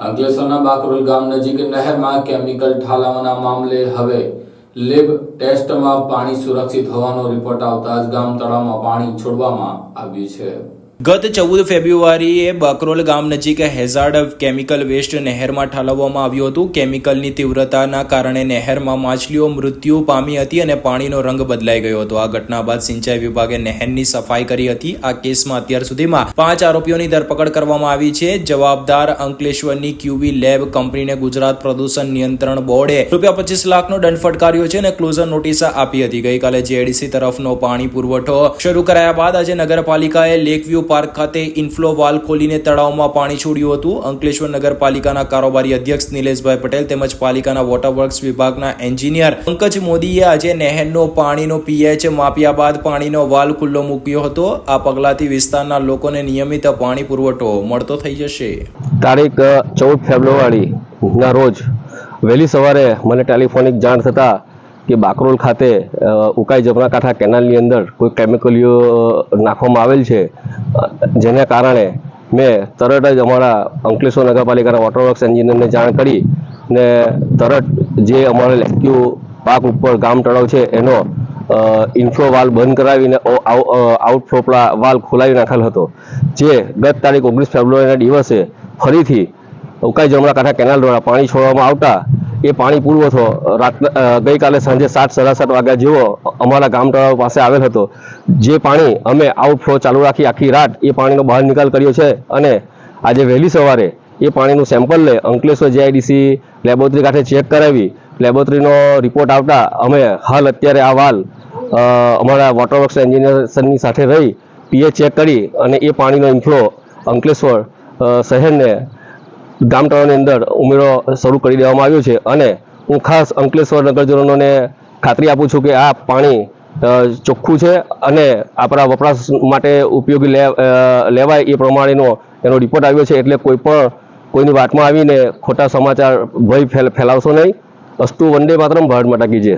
અંકલેશ્વરના બાકરોલ ગામ નજીક નહેરમાં કેમિકલ ઠાલવવાના મામલે હવે લેબ ટેસ્ટમાં પાણી સુરક્ષિત હોવાનો રિપોર્ટ આવતા જ ગામ તળાવમાં પાણી છોડવામાં આવ્યું છે. ગત ચૌદ ફેબ્રુઆરીએ બકરોલ ગામ નજીક હેઝાર્ડ કેમિકલ વેસ્ટ નહેરમાં ઠાલવવામાં આવ્યું હતું. કેમિકલની તીવ્રતાના કારણે નહેરમાં માછલીઓ મૃત્યુ પામી હતી અને પાણીનો રંગ બદલાઈ ગયો હતો. આ ઘટના બાદ સિંચાઈ વિભાગે નહેરની સફાઈ કરી હતી. આ કેસમાં અત્યાર સુધીમાં પાંચ આરોપીઓની ધરપકડ કરવામાં આવી છે. જવાબદાર અંકલેશ્વરની ક્યુબી લેબ કંપનીને ગુજરાત પ્રદૂષણ નિયંત્રણ બોર્ડે રૂપિયા પચીસ લાખનો દંડ ફટકાર્યો છે અને ક્લોઝર નોટિસ આપી હતી. ગઈકાલે જેડીસી તરફનો પાણી પુરવઠો શરૂ કરાયા બાદ આજે નગરપાલિકાએ લેકવ્યુ પાર્ક ખાતે ઇન્ફ્લો વાલ ખોલીને તળાવમાં પાણી છોડ્યું હતું. અંકલેશ્વર નગરપાલિકાના કારોબારી અધ્યક્ષ નિલેશભાઈ પટેલ તેમજ પાલિકાના વોટર વર્ક્સ વિભાગના એન્જિનિયર પંકજ મોદીએ આજે નહેરનો પાણીનો પીએચ માપ્યા બાદ પાણીનો વાલ ખુલ્લો મૂક્યો હતો. આ પગલાથી વિસ્તારના લોકોને નિયમિત પાણી પુરવઠો મળતો થઈ જશે. તારીખ ચૌદ ફેબ્રુઆરીના રોજ વહેલી સવારે મને ટેલિફોનિક જાણ થતાં કે બાકરોલ ખાતે ઉકાઈ ઉકાઈ જમણાકાંઠા કેનાલની અંદર કોઈ કેમિકલીઓ નાખવામાં આવેલ છે. જેના કારણે મેં તરત જ અમારા અંકલેશ્વર નગરપાલિકાના વોટરવર્ક્સ એન્જિનિયરને જાણ કરી ને તરત જે અમારે લેક્યુ પાક ઉપર ગામ તળાવ છે, એનો ઇન્ફ્લો વાલ બંધ કરાવીને આઉટફ્લો વાલ ખોલાવી નાખેલ હતો. જે ગત તારીખ ઓગણીસ ફેબ્રુઆરીના દિવસે ફરીથી ઉકાઈ જમણા કાંઠા કેનાલ દ્વારા પાણી છોડવામાં આવતા એ પાણી પુરવઠો રાત ગઈકાલે સાંજે સાત, સાડા સાત વાગ્યા જેવો અમારા ગામ તળાવ પાસે આવેલ હતો. જે પાણી અમે આઉટફ્લો ચાલુ રાખી આખી રાત એ પાણીનો બહાર નિકાલ કર્યો છે અને આજે વહેલી સવારે એ પાણીનું સેમ્પલ લઈ અંકલેશ્વર જેઆઈડીસી લેબોરેટરી ખાતે ચેક કરાવી. લેબોરેટરીનો રિપોર્ટ આવતા અમે હાલ અત્યારે આ વાલ અમારા વોટર વર્ક્સ એન્જિનિયરની સાથે રહી, પીએ ચેક કરી અને એ પાણીનો ઇન્ફ્લો અંકલેશ્વર શહેરને ગામ તળાવની અંદર ઉમેરો શરૂ કરી દેવામાં આવ્યો છે અને હું ખાસ અંકલેશ્વર નગરજનોને ખાતરી આપું છું કે આ પાણી ચોખ્ખું છે અને આપણા વપરાશ માટે ઉપયોગી લેવાય એ પ્રમાણેનો એનો રિપોર્ટ આવ્યો છે એટલે કોઈ પણ કોઈની વાતમાં આવીને ખોટા સમાચાર ભય ફેલ, ફેલાવશો નહીં. અસ્તુ વંદે માતરમ, ભારત માતા કીજે